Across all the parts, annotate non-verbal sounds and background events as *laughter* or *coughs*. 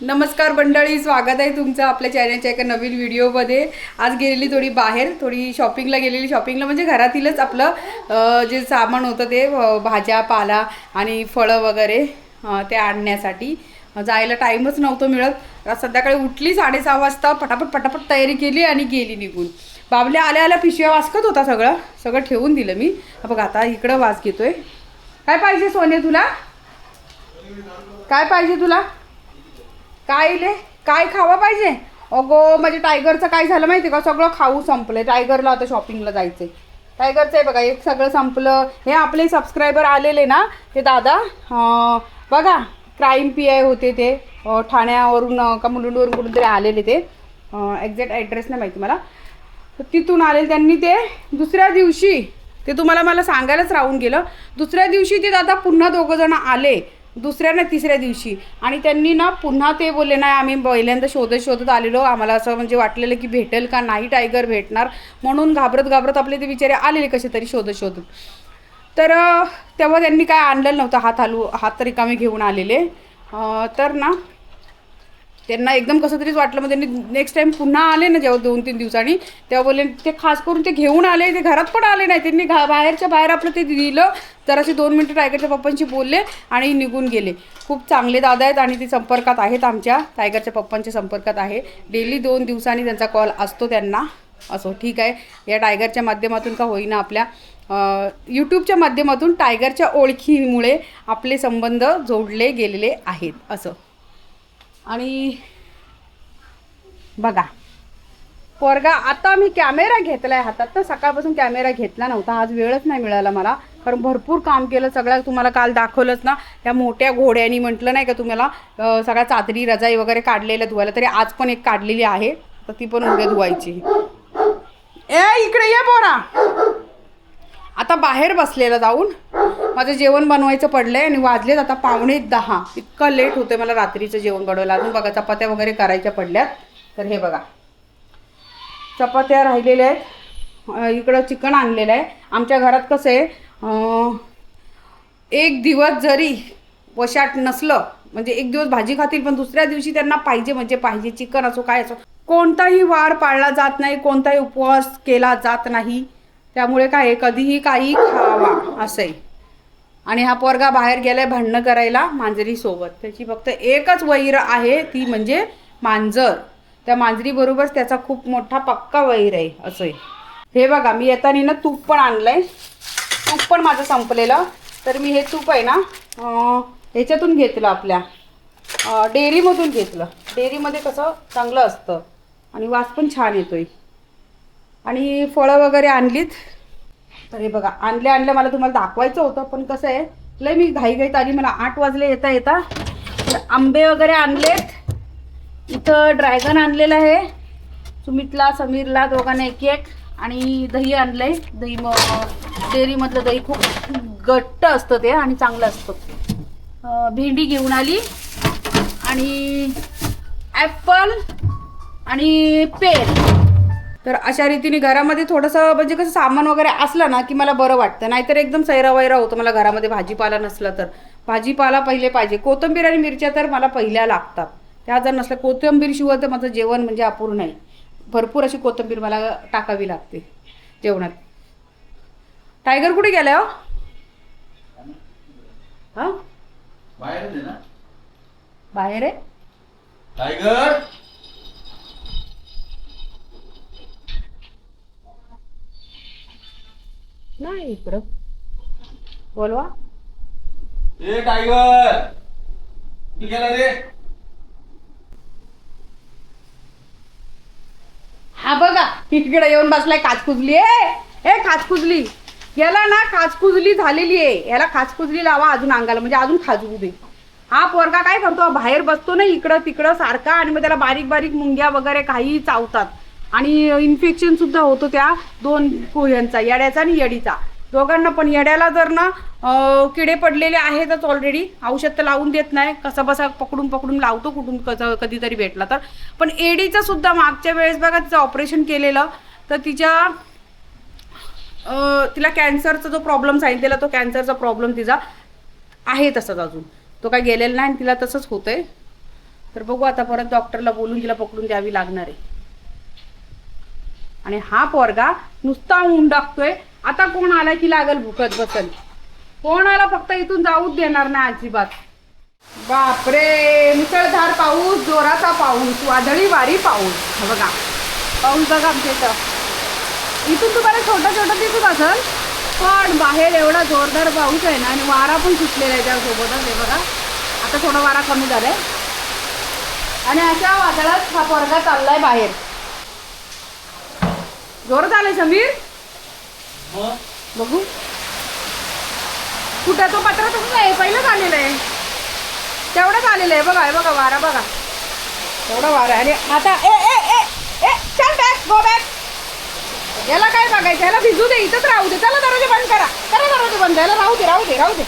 नमस्कार मंडळी स्वागत आहे तुमचं आपल्या चॅनलच्या एका नवीन व्हिडिओमध्ये. आज गेलेली थोडी बाहेर थोडी शॉपिंगला गेलेली. शॉपिंगला म्हणजे घरातीलच आपलं जे सामान होतं ते भाज्या पाला आणि फळं वगैरे ते आणण्यासाठी. जायला टाईमच नव्हतं मिळत. संध्याकाळी उठली साडेसहा वाजता पटापट पटापट तयारी केली आणि गेली निघून. बाबल्या आल्या आल्या पिशव्या वाचकत होता सगळं. सगळं ठेवून दिलं मी. बघ आता इकडं वास घेतोय. काय पाहिजे सोने तुला? काय पाहिजे तुला? काय ले काय खावा पाहिजे? अगो म्हणजे टायगरचं काय झालं माहिती का? सगळं खाऊ संपलं टायगरला आता शॉपिंगला जायचंय. टायगरचं आहे बघा एक सगळं संपलं. हे आपले सबस्क्रायबर आलेले ना ते दादा बघा क्राईम पी आय होते ते. ठाण्यावरून का मुलुंडवरून कुठून तरी आलेले ते. एक्झॅक्ट ॲड्रेस नाही माहिती मला. तर तिथून आलेले त्यांनी ते. दुसऱ्या दिवशी ते तुम्हाला मला सांगायलाच राहून गेलं. दुसऱ्या दिवशी ते दादा पुन्हा दोघं जण आले. दुसऱ्या ना तिसऱ्या दिवशी. आणि त्यांनी ना पुन्हा ते बोलले नाही आम्ही पहिल्यांदा शोधत शोधत आलेलो. आम्हाला असं म्हणजे वाटलेलं की भेटेल का नाही टायगर भेटणार. म्हणून घाबरत घाबरत आपले ते बिचारे आलेले कसे तरी शोधत शोधत. तर तेव्हा त्यांनी काय आणलेलं नव्हतं हात हालू हात रिकामे घेऊन आलेले. तर ना त्यांना एकदम कसं तरीच वाटलं मग त्यांनी नेक्स्ट टाईम पुन्हा आले ना जेव्हा दोन तीन दिवसांनी तेव्हा बोलले ते खास करून ते घेऊन आले ते घरात पण आले नाही त्यांनी घा बाहेरच्या बाहेर आपलं ते दिलं. असे दोन मिनटं टायगरच्या पप्पांशी बोलले आणि निघून गेले. खूप चांगले दादा आहेत आणि ते संपर्कात आहेत आमच्या टायगरच्या पप्पांच्या संपर्कात आहे. डेली दोन दिवसांनी त्यांचा कॉल असतो त्यांना असो ठीक आहे. या टायगरच्या माध्यमातून का होईना आपल्या यूट्यूबच्या माध्यमातून टायगरच्या ओळखीमुळे आपले संबंध जोडले गेलेले आहेत असं. आणि बघा पोरगा आता मी कॅमेरा घेतला आहे हातात. तर सकाळपासून कॅमेरा घेतला नव्हता. आज वेळच नाही मिळाला मला. कारण भरपूर काम केलं. सगळ्या तुम्हाला काल दाखवलंच ना. त्या मोठ्या घोड्यानी म्हटलं नाही का तुम्हाला सगळ्या चादरी रजाई वगैरे काढलेल्या धुवायला. तरी आज पण एक काढलेली आहे. तर ती पण उद्या धुवायची. ए इकडे ये पोरा. आता बाहेर बसलेलं जाऊन माझं जेवण बनवायचं पडलंय आणि वाजलेत आता पावणे दहा. इतकं लेट होते मला रात्रीचं जेवण बनवायला अजून बघा चपात्या वगैरे करायच्या पडल्यात. तर हे बघा. चपात्या राहिलेल्या आहेत. इकडं चिकन आणलेलं आहे. आमच्या घरात कसं आहे एक दिवस जरी वशाट नसलं म्हणजे एक दिवस भाजी खातील पण दुसऱ्या दिवशी त्यांना पाहिजे म्हणजे पाहिजे. चिकन असो काय असो. कोणताही वार पाळला जात नाही कोणताही उपवास केला जात नाही. त्यामुळे काय आहे, कधीही काही खावा असं आहे आणि हा पोरगा बाहेर गेलाय भांडणं करायला मांजरीसोबत. त्याची फक्त एकच वैर आहे ती म्हणजे मांजर. त्या मांजरीबरोबर त्याचा खूप मोठा पक्का वैर आहे असं आहे हे बघा मी येताना ना तूप पण आणलंय. तूप पण माझं संपलेलं. तर मी हे तूप आहे ना ह्याच्यातून घेतलं आपल्या. डेअरीमधून घेतलं. डेअरीमध्ये कसं चांगलं असतं. आणि वास पण छान येतोय. आणि फळं वगैरे आणलीत. तर हे बघा आणल्या आणल्या मला तुम्हाला दाखवायचं होतं पण कसं आहे लय मी घाईघाईत आली मला आठ वाजले येता येता. तर आंबे वगैरे आणलेत. इथं ड्रॅगन आणलेलं आहे. सुमितला समीरला दोघांना एक एक. आणि दही आणलंय. दही म डेअरीमधलं दही खूप घट्ट असतं ते आणि चांगलं असतं. भेंडी घेऊन आली. आणि ॲपल आणि पेर तर अशा रीतीने घरामध्ये थोडंसं म्हणजे कसं सामान वगैरे असलं ना की मला बरं वाटतं. नाहीतर एकदम सैरा वैरा होतं. मला घरामध्ये भाजीपाला नसला तर. भाजीपाला पहिले पाहिजे. कोथिंबीर आणि मिरच्या तर मला पहिल्या लागतात. त्या जर नसल्या कोथिंबीर शिवाय तर माझं जेवण म्हणजे अपूर्ण आहे. भरपूर अशी कोथिंबीर मला टाकावी लागते जेवणात. टायगर कुठे गेलाय हो? हा? बाहेर आहे? टायगर! नाही इकडं. बोलवा. ए टायगर! गेला रे? हा बघा इकडे येऊन बसलाय काचकुजली. ए ए काचकुजली. याला ना काचकुजली झालेली आहे. याला काचकुजली लावा अजून अंगाला म्हणजे अजून खाजवू दे. हा पोरगा काय करतो? बाहेर बसतो ना इकडं तिकडं सारखा आणि मग त्याला बारीक बारीक मुंग्या वगैरे काही चावतात आणि इन्फेक्शन सुद्धा होतो त्या दोन पोह्यांचा येड्याचा आणि येडीचा. दोघांना पण येड्याला जर ना किडे पडलेले आहेतच ऑलरेडी औषध तर लावून देत नाही. कसा बसा पकडून पकडून लावतो कुठून कसं कधीतरी भेटला तर. पण एडीचं सुद्धा मागच्या वेळेस बघा तिचं ऑपरेशन केलेलं तर तिच्या तिला कॅन्सरचा जो प्रॉब्लेम सांगितलेला तो कॅन्सरचा प्रॉब्लेम तिचा आहे तसंच अजून. तो काय गेलेला नाही आणि तिला तसंच होतंय. तर बघू आता परत डॉक्टरला बोलून तिला पकडून द्यावी लागणार आहे. आणि हा पोरगा नुसता ऊन टाकतोय आता कोण आला की लागल भुकत बसल? कोणाला फक्त इथून जाऊच देणार नाही अजिबात. बापरे मुसळधार पाऊस जोराचा पाऊस वादळी वारी पाऊस. बघा पाऊस बघा आमच्या इथं. इथून तुम्हाला छोटा छोटा दिसत असेल पण बाहेर एवढा जोरदार पाऊस आहे ना आणि वारा पण सुटलेला आहे त्यासोबतच हे बघा. आता थोडा वारा कमी झालाय. आणि अशा वादळात हा पोरगा चाललाय बाहेर. जोरात आलाय समीर? बघू. कुठं तो पत्रा तसंच आहे. पहिलंच आलेलं आहे. तेवढंच आलेलं आहे. बघा बघा वारा बघा. तेवढा वारा आणि आता ए ए ए ए चल बॅक गो बॅक याला काय बघायचं? याला भिजू दे. इथंच राहू दे. चला दरवाजे बंद करा. करा दरवाजे बंद. याला राहू दे राहू दे राहू दे.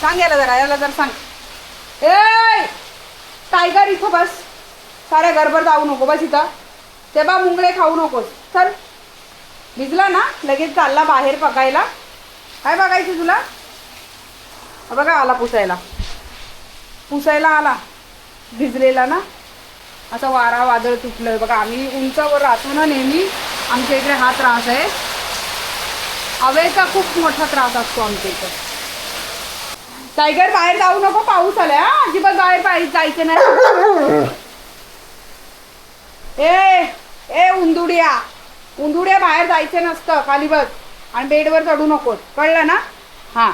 सांग याला जरा याला जर सांग. ए टायगर इथं बस. साऱ्या घरभर जाऊ नको बस इथं. ते बा मुंगळे खाऊ नकोस. चल. भिजला ना लगेच चालला बाहेर बघायला. काय बघायचं तुला? बघा आला पुसायला. पुसायला आला. भिजलेला ना. असा वारा वादळ तुटलं बघा आम्ही उंचावर राहतो ना नेहमी आमच्या इकडे हा त्रास आहे. हवेचा खूप मोठा त्रास असतो आमच्या इकडे टायगर बाहेर जाऊ नको पाऊस आलाय हा. अजिबात बाहेर पाहिजे जायचं नाही. *coughs* ए ए उंदुड्या. उंदुड्या बाहेर जायचं नसतं खाली बस. आणि बेडवर चढू नकोस. कळलं ना? हा.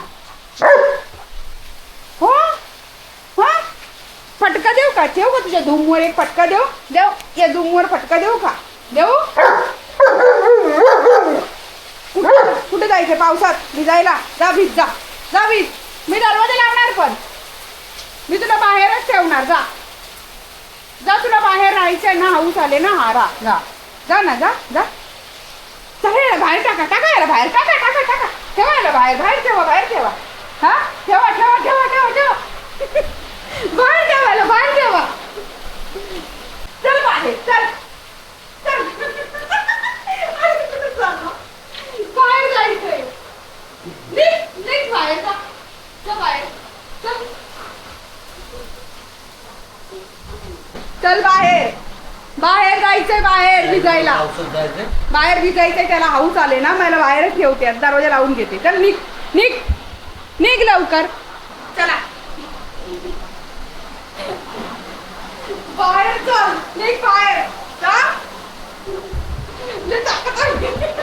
हो? फटका देऊ का? ठेवू का तुझ्या धूमवर एक फटका देऊ? देऊ. या धूमवर फटका देऊ का? देऊ? कुठं कुठे जायचं पावसात? भिजायला? जा भिज जा. जा भिज. मी दरवाजा लावणार पण. मी तुला बाहेरच ठेवणार. जा. जा तुला बाहेर राहायचंय ना हाऊस आले ना हारा. जा. जा ना जा जा. चला बाहेर टाका टाका याला बाहेर. टाका टाका टाका. ठेवा याला बाहेर बाहेर ठेवा बाहेर ठेवा. हा? ठेवा ठेवा ठेवा ठेवा ठेवा बाहेर ठेवा याला बाहेर ठेवा चल बाहेर चल चल अरे, कुठं चालला? बाहेर जायचंय निघ निघ बाहेर जा जा बाहेर चल चल बाहेर बाहेर जायचंय बाहेर भिजायला जायचंय. बाहेर भिजायचंय त्याला हाऊस आले ना मला बाहेरच ठेवते आता दरवाजा लावून घेते. चल निघ निघ निघ लवकर. चला. बाहेर चल निघ बाहेर. जा. लय ताकद आहे.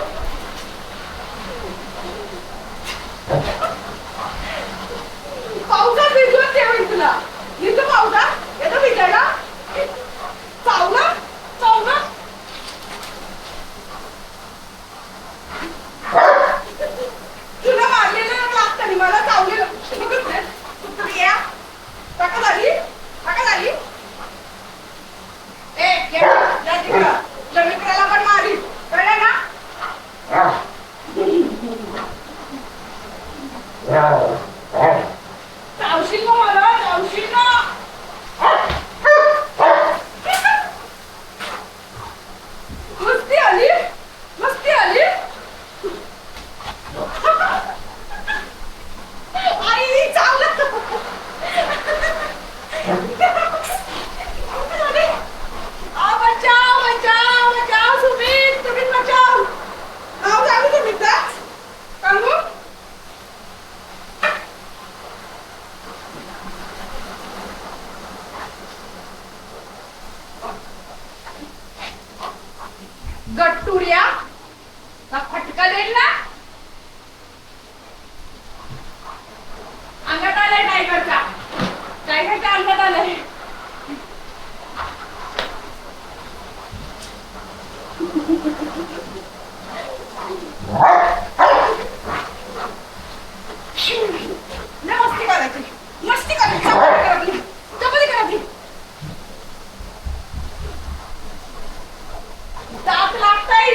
लागताय?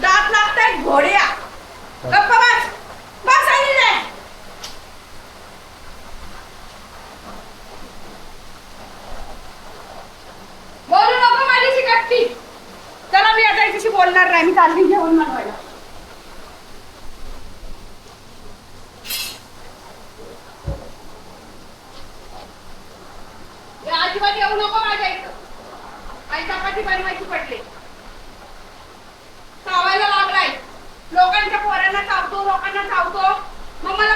दात लागताय घोड्या. गप्पा बस. बस आणि नाही बोलू नको माझ्याशी कट्टी चला मी आता याच्याशी बोलणार नाही. मी चालली घेऊन बनवायला. या अजिबात येऊ नको माझ्या इथं. आई चपाती बनवायची पडली. चावायला लागलाय. लोकांच्या पोरांना चावतो लोकांना चावतो. मग मला